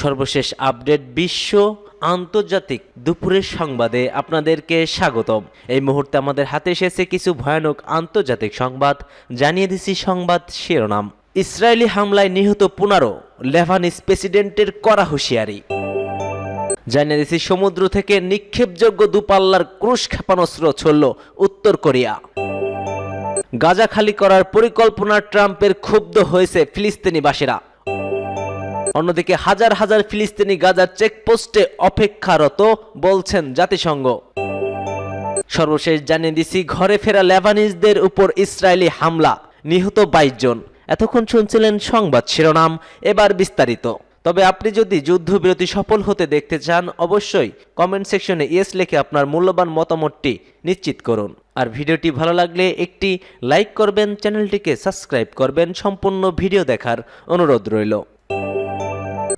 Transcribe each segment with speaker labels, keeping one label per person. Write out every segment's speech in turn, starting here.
Speaker 1: সর্বশেষ আপডেট বিশ্ব আন্তর্জাতিক দুপুরের সংবাদে আপনাদেরকে স্বাগতম। এই মুহূর্তে আমাদের হাতে এসেছে কিছু ভয়ানক আন্তর্জাতিক সংবাদ, জানিয়ে দিছি সংবাদ শিরোনাম। ইসরায়েলি হামলায় নিহত পনেরো লেভানিস প্রেসিডেন্টের কড়া হুঁশিয়ারি। জানিয়ে দিছি সমুদ্র থেকে নিক্ষেপযোগ্য দুপাল্লার ক্রুশ ক্ষেপণাস্ত্র ছড়ল উত্তর কোরিয়া। গাজা খালি করার পরিকল্পনা ট্রাম্পের ক্ষুব্ধ হয়েছে ফিলিস্তিনিবাসীরা। অন্যদিকে হাজার হাজার ফিলিস্তিনি গাজার চেকপোস্টে অপেক্ষারত বলছেন জাতিসংঘ। সর্বশেষ জানিয়ে দিছি, ঘরে ফেরা লেবানিজদের উপর ইসরায়েলি হামলা, নিহত বাইশ জন। এতক্ষণ শুনছিলেন সংবাদ শিরোনাম, এবার বিস্তারিত। তবে আপনি যদি যুদ্ধবিরতি সফল হতে দেখতে চান, অবশ্যই কমেন্ট সেকশনে ইয়েস লিখে আপনার মূল্যবান মতামতটি নিশ্চিত করুন। আর ভিডিওটি ভালো লাগলে একটি লাইক করবেন, চ্যানেলটিকে সাবস্ক্রাইব করবেন, সম্পূর্ণ ভিডিও দেখার অনুরোধ রইল।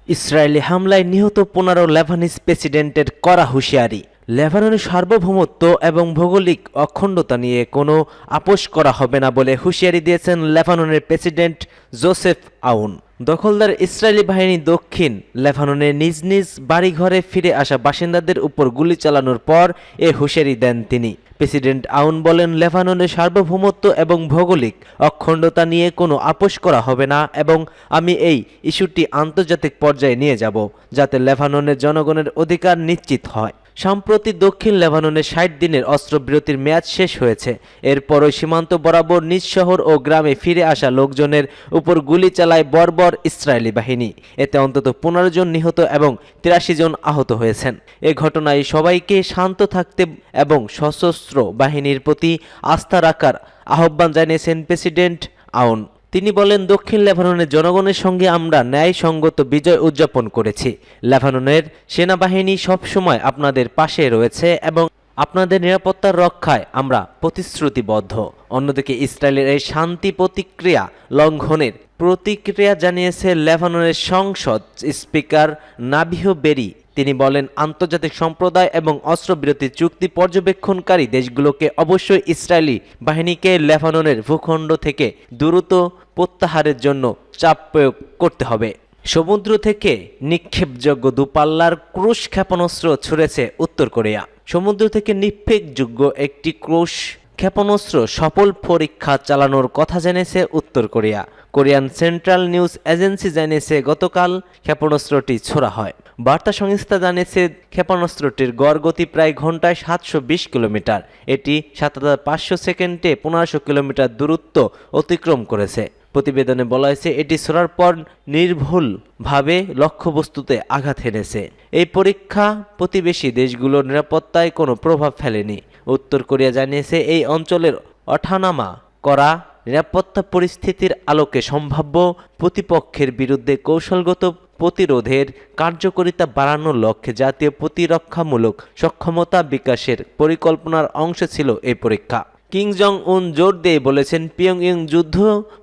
Speaker 1: ইসরায়েলি হামলায় নিহত পনেরো লেভানিস প্রেসিডেন্টের করা হুঁশিয়ারি। লেভাননের সার্বভৌমত্ব এবং ভৌগোলিক অখণ্ডতা নিয়ে কোনো আপোষ করা হবে না বলে হুঁশিয়ারি দিয়েছেন লেবাননের প্রেসিডেন্ট জোসেফ আউন। দখলদার ইসরায়েলি বাহিনী দক্ষিণ লেবাননের নিজ নিজ বাড়িঘরে ফিরে আসা বাসিন্দাদের উপর গুলি চালানোর পর এ হুঁশিয়ারি দেন তিনি। প্রেসিডেন্ট আউন বলেন লেবাননের সার্বভৌমত্ব এবং ভৌগোলিক অখণ্ডতা নিয়ে কোনো আপোষ করা হবে না এবং আমি এই ইস্যুটি আন্তর্জাতিক পর্যায়ে নিয়ে যাব, যাতে লেবাননের জনগণের অধিকার নিশ্চিত হয়। সম্প্রতি দক্ষিণ লেবাননে ষাট দিনের অস্ত্রবিরতির মেয়াদ শেষ হয়েছে। এরপরও সীমান্ত বরাবর নিজ শহর ও গ্রামে ফিরে আসা লোকজনের উপর গুলি চালায় বর্বর ইসরায়েলি বাহিনী। এতে অন্তত পনেরো জন নিহত এবং তিরাশি জন আহত হয়েছেন। এ ঘটনায় সবাইকে শান্ত থাকতে এবং সশস্ত্র বাহিনীর প্রতি আস্থা রাখার আহ্বান জানিয়েছেন প্রেসিডেন্ট আউন। তিনি বলেন, দক্ষিণ লেবাননের জনগণের সঙ্গে আমরা ন্যায়সঙ্গত বিজয় উদযাপন করেছি। লেবাননের সেনাবাহিনী সবসময় আপনাদের পাশে রয়েছে এবং আপনাদের নিরাপত্তার রক্ষায় আমরা প্রতিশ্রুতিবদ্ধ। অন্যদিকে ইসরায়েলের এই শান্তি প্রতিক্রিয়া লঙ্ঘনের প্রতিক্রিয়া জানিয়েছে লেবাননের সংসদ স্পিকার নাবিহ বেরি তিনি বলেন, আন্তর্জাতিক সম্প্রদায় এবং অস্ত্রবিরতি চুক্তি পর্যবেক্ষণকারী দেশগুলোকে অবশ্যই ইসরায়েলি বাহিনীকে লেবাননের ভূখণ্ড থেকে দ্রুত প্রত্যাহারের জন্য চাপ প্রয়োগ করতে হবে। সমুদ্র থেকে নিক্ষেপযোগ্য দুপাল্লার ক্রুশ ক্ষেপণাস্ত্র ছুড়েছে উত্তর কোরিয়া। সমুদ্র থেকে নিক্ষেপযোগ্য একটি ক্রুশ ক্ষেপণাস্ত্র সফল পরীক্ষা চালানোর কথা জেনেছে উত্তর Korea. Korean Central News Agency জানিয়েছে, গতকাল ক্ষেপণাস্ত্রটি ছোড়া হয়। বার্তা সংস্থা জানিয়েছে, ক্ষেপণাস্ত্রটির গড় গতি প্রায় ঘন্টায় সাতশো বিশ কিলোমিটার। এটি সাত হাজার পাঁচশো সেকেন্ডে পনেরোশো কিলোমিটার দূরত্ব অতিক্রম করেছে। প্রতিবেদনে বলা হয়েছে, এটি ছোড়ার পর নির্ভুলভাবে লক্ষ্যবস্তুতে আঘাত হেনেছে। এই পরীক্ষা প্রতিবেশী দেশগুলোর নিরাপত্তায় কোনো প্রভাব ফেলেনি। উত্তর কোরিয়া জানিয়েছে, এই অঞ্চলের অঠানামা করা নিরাপত্তা পরিস্থিতির আলোকে সম্ভাব্য প্রতিপক্ষের বিরুদ্ধে কৌশলগত প্রতিরোধের কার্যকারিতা বাড়ানোর লক্ষ্যে জাতীয় প্রতিরক্ষামূলক সক্ষমতা বিকাশের পরিকল্পনার অংশ ছিল এই পরীক্ষা। কিং জং উন জোর দিয়ে বলেছেন পিয়ংইয়ং যুদ্ধ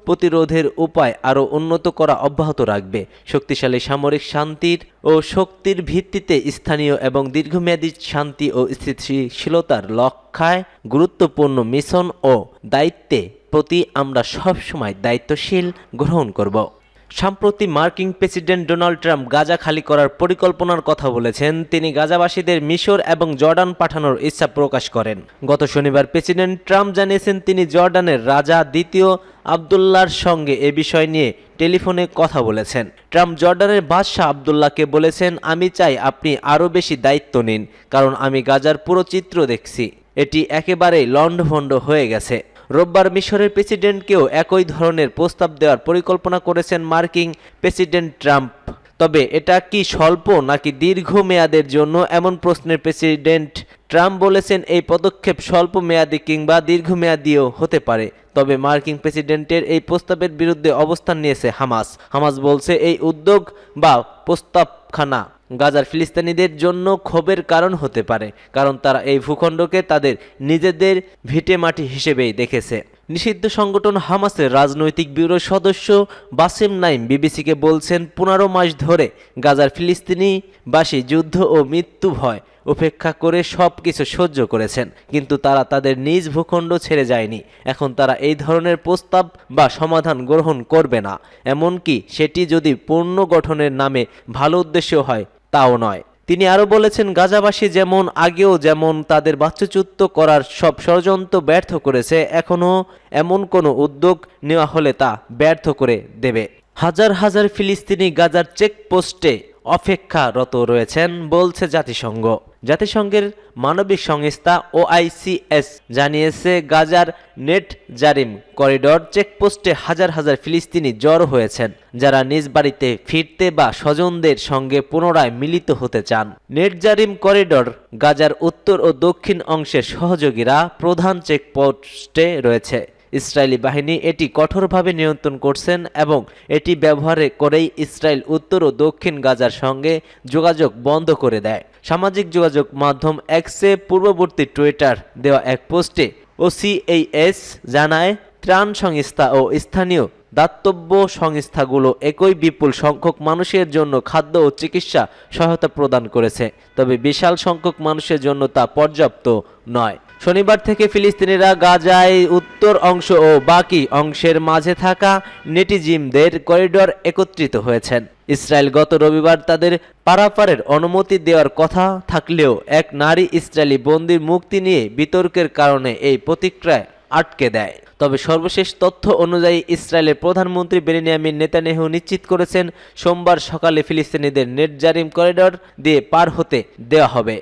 Speaker 1: প্রতিরোধের উপায় আরও উন্নত করা অব্যাহত রাখবে। শক্তিশালী সামরিক শান্তির ও শক্তির ভিত্তিতে স্থানীয় এবং দীর্ঘমেয়াদী শান্তি ও স্থিতিশীলতার লক্ষ্যায় গুরুত্বপূর্ণ মিশন ও দায়িত্বে প্রতি আমরা সবসময় দায়িত্বশীল গ্রহণ করব। সম্প্রতি মার্কিন প্রেসিডেন্ট ডোনাল্ড ট্রাম্প গাজা খালি করার পরিকল্পনার কথা বলেছেন। তিনি গাজাবাসীদের মিশর এবং জর্ডান পাঠানোর ইচ্ছা প্রকাশ করেন। গত শনিবার প্রেসিডেন্ট ট্রাম্প জানিয়েছেন, তিনি জর্ডানের রাজা দ্বিতীয় আবদুল্লার সঙ্গে এ বিষয় নিয়ে টেলিফোনে কথা বলেছেন। ট্রাম্প জর্ডানের বাদশাহ আবদুল্লাহকে বলেছেন, আমি চাই আপনি আরও বেশি দায়িত্ব নিন, কারণ আমি গাজার পুরো চিত্র দেখছি। এটি একেবারেই লণ্ডভণ্ড হয়ে গেছে। রোববার মিশরের প্রেসিডেন্টকেও একই ধরনের প্রস্তাব দেওয়ার পরিকল্পনা করেছেন মার্কিন প্রেসিডেন্ট ট্রাম্প। তবে এটা কি স্বল্প নাকি দীর্ঘ মেয়াদের জন্য এমন প্রশ্নের প্রেসিডেন্ট ট্রাম্প বলেছেন এই পদক্ষেপ স্বল্প মেয়াদি কিংবা দীর্ঘমেয়াদীও হতে পারে। তবে মার্কিন প্রেসিডেন্টের এই প্রস্তাবের বিরুদ্ধে অবস্থান নিয়েছে হামাস। হামাস বলছে এই উদ্যোগ বা প্রস্তাবখানা গাজার ফিলিস্তিনিদের জন্য ক্ষোভের কারণ হতে পারে, কারণ তারা এই ভূখণ্ডকে তাদের নিজেদের ভিটে মাটি হিসেবেই দেখেছে। নিষিদ্ধ সংগঠন হামাসের রাজনৈতিক ব্যুরোর সদস্য বাসেম নাইম বিবিসিকে বলছেন, পনেরো মাস ধরে গাজার ফিলিস্তিনি বাসী যুদ্ধ ও মৃত্যু ভয় উপেক্ষা করে সব কিছু সহ্য করেছেন, কিন্তু তারা তাদের নিজ ভূখণ্ড ছেড়ে যায়নি। এখন তারা এই ধরনের প্রস্তাব বা সমাধান গ্রহণ করবে না। এমনকি সেটি যদি পূর্ণ গঠনের নামে ভালো উদ্দেশ্য হয় তাও নয়। তিনি আরও বলেছেন, গাজাবাসী যেমন আগেও যেমন তাদের বাচ্চাচ্যুত করার সব ষড়যন্ত্র ব্যর্থ করেছে, এখনও এমন কোনো উদ্যোগ নেওয়া হলে তা ব্যর্থ করে দেবে। হাজার হাজার ফিলিস্তিনি গাজার চেকপোস্টে অপেক্ষারত রয়েছেন বলছে জাতিসংঘ। জাতিসংঘের মানবিক সংস্থা ওআইসিএস জানিয়েছে, গাজার নেট জারিম করিডর চেকপোস্টে হাজার হাজার ফিলিস্তিনি জড়ো হয়েছেন, যারা নিজ বাড়িতে ফিরতে বা স্বজনদের সঙ্গে পুনরায় মিলিত হতে চান। নেট জারিম করিডর গাজার উত্তর ও দক্ষিণ অংশের সহযোগীরা প্রধান চেকপোস্টে রয়েছে। ইসরায়েলি বাহিনী এটি কঠোরভাবে নিয়ন্ত্রণ করছেন এবং এটি ব্যবহার করেই ইসরায়েল উত্তর ও দক্ষিণ গাজার সঙ্গে যোগাযোগ বন্ধ করে দেয়। সামাজিক যোগাযোগ মাধ্যম এক্সে পূর্ববর্তী টুইটার দেওয়া এক পোস্টে ওসিএইএস জানায়, ত্রাণ সংস্থা ও স্থানীয় দাতব্য সংস্থাগুলো একই বিপুল সংখ্যক মানুষের জন্য খাদ্য ও চিকিৎসা সহায়তা প্রদান করেছে, তবে বিশাল সংখ্যক মানুষের জন্য তা পর্যাপ্ত নয়। শনিবার থেকে ফিলিস্তিনিরা গাজায় উত্তর অংশ ও বাকি অংশের মাঝে থাকা নেটিজিমদের করিডর একত্রিত হয়েছেন। ইসরায়েল গত রবিবার তাদের পারাপারের অনুমতি দেওয়ার কথা থাকলেও এক নারী ইসরায়েলি বন্দির মুক্তি নিয়ে বিতর্কের কারণে এই প্রতিক্রিয়ায় আটকে দেয়। তবে সর্বশেষ তথ্য অনুযায়ী ইসরায়েলের প্রধানমন্ত্রী বেনিয়ামিন নেতানেহু নিশ্চিত করেছেন, সোমবার সকালে ফিলিস্তিনিদের নেট জারিম করিডর দিয়ে পার হতে দেওয়া হবে।